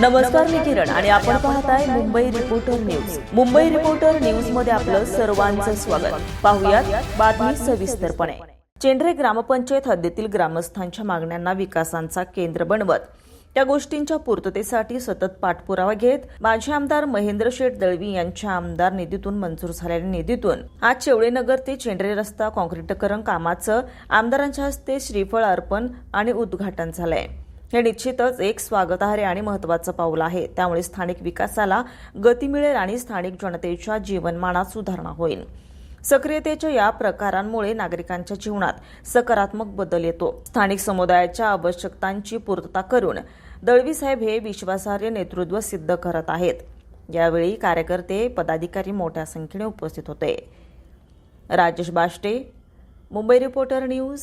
नमस्कार मी किरण आणि आपण पाहताय Mumbai reporter news Mumbai reporter न्यूजमध्ये आपलं सर्वांचं स्वागत. पाहुयात बातमी सविस्तरपणे. चेंद्रे ग्रामपंचायत हद्दीतील ग्रामस्थांच्या मागण्यांना विकासांचा केंद्र बनवत. त्या गोष्टींच्या पूर्ततेसाठी सतत पाठपुरावा घेत माजी आमदार महेंद्र शेठ दळवी यांच्या आमदार निधीतून मंजूर झालेल्या निधीतून आज चेवळेनगर ते चेंड्रे रस्ता काँक्रीटकरण कामाचं आमदारांच्या हस्ते श्रीफळ अर्पण आणि उद्घाटन झालंय. हे निश्चितच एक स्वागतार्ह आणि महत्वाचं पाऊल आहे. त्यामुळे स्थानिक विकासाला गती मिळेल आणि स्थानिक जनतेच्या जीवनमानात सुधारणा होईल. सक्रियतेच्या या प्रकारांमुळे नागरिकांच्या जीवनात सकारात्मक बदल येतो. स्थानिक समुदायाच्या आवश्यकतांची पूर्तता करून दळवी साहेब हे विश्वासार्ह नेतृत्व सिद्ध करत आहेत. यावेळी कार्यकर्ते पदाधिकारी मोठ्या संख्येने उपस्थित होते. Rajesh Bashte Mumbai reporter news